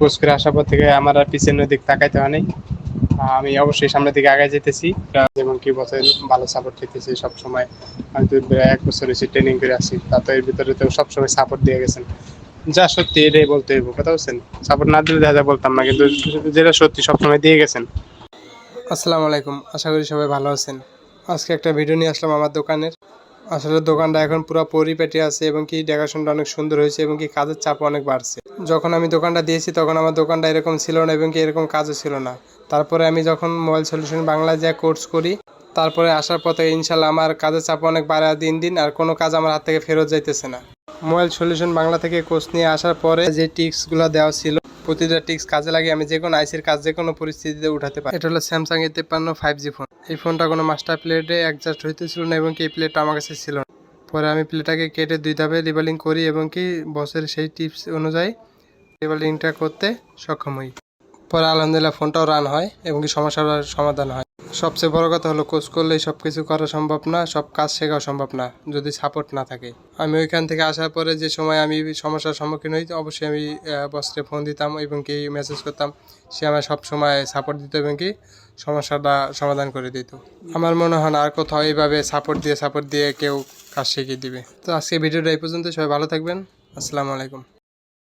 Course করে আসার পর থেকে আমার আর পিছনের দিক তাকাইতে হয় নাই। আমি অবশ্যই সামনের দিকে আগে যেতেছি। যেমন কি বছর ভালো সাপোর্ট পেতেছি সবসময়। আমি তো এক বছর এসে ট্রেনিং করে আসি তাতে এর ভিতরে তো সবসময় সাপোর্ট দিয়ে গেছেন। যা সত্যি এটাই বলতে হইব, কথা বলছেন? সাপোর্ট না দিলে দেখা বলতাম না, কিন্তু যেটা সত্যি সবসময় দিয়ে গেছেন। আসসালামু আলাইকুম, আশা করি সবাই ভালো আছেন। আজকে একটা ভিডিও নিয়ে আসলাম আমার দোকানের। আসলে দোকানটা এখন পুরো পরিপেটে আছে এবং কি দেখাশোনাটা অনেক সুন্দর হয়েছে এবং কি কাজের চাপ অনেক বাড়ছে। যখন আমি দোকানটা দিয়েছি তখন আমার দোকানটা এরকম ছিল না এবং কি এরকম কাজও ছিল না। তারপরে আমি যখন মোবাইল সলিউশন বাংলা যা কোর্স করি, তারপরে আসার পথে ইনশাল্লাহ আমার কাজের চাপ অনেক বাড়া দিন দিন আর কোনো কাজ আমার হাত থেকে ফেরত যাইতেছে না। মোবাইল সলিউশন বাংলা থেকে কোর্স নিয়ে আসার পরে যে টিক্সগুলো দেওয়া ছিল, প্রতিটা টিক্স কাজে লাগিয়ে আমি যে কোনো আইসির কাজ যে কোনো পরিস্থিতিতে উঠাতে পারি। এটা হলো স্যামসাং এর তেপ্পান্ন ফাইভ জি ফোন এই ফোনটা কোনো মাস্টার প্লেটে অ্যাডজাস্ট হইতেছিল না এবং কি এই প্লেটটা আমার কাছে ছিল না। পরে আমি প্লেটাকে কেটে দুই ধাপে রিবালিং করি এবং কি বসের সেই টিপস অনুযায়ী রিবালিংটা করতে সক্ষম হই। পরে আলহামদুলিল্লাহ ফোনটাও রান হয় এবং কি সমস্যার সমাধান হয়। সবচেয়ে বড় কথা হলো কোচ করলে সব কিছু করা সম্ভব না, সব কাজ শেখাও সম্ভব না, যদি সাপোর্ট না থাকে। আমি ওইখান থেকে আসার পরে যে সময় আমি সমস্যার সম্মুখীন হই, অবশ্যই আমি বসকে ফোন দিতাম এবং কি মেসেজ করতাম। সে আমার সব সময় সাপোর্ট দিত এবং কি সমস্যাটা সমাধান করে দিত। আমার মনে হয় আর কোথাও এইভাবে সাপোর্ট দিয়ে সাপোর্ট দিয়ে কেউ কাজ শিখিয়ে দিবে। তো আজকে ভিডিওটা এই পর্যন্ত সবাই ভালো থাকবেন। আসসালামু আলাইকুম।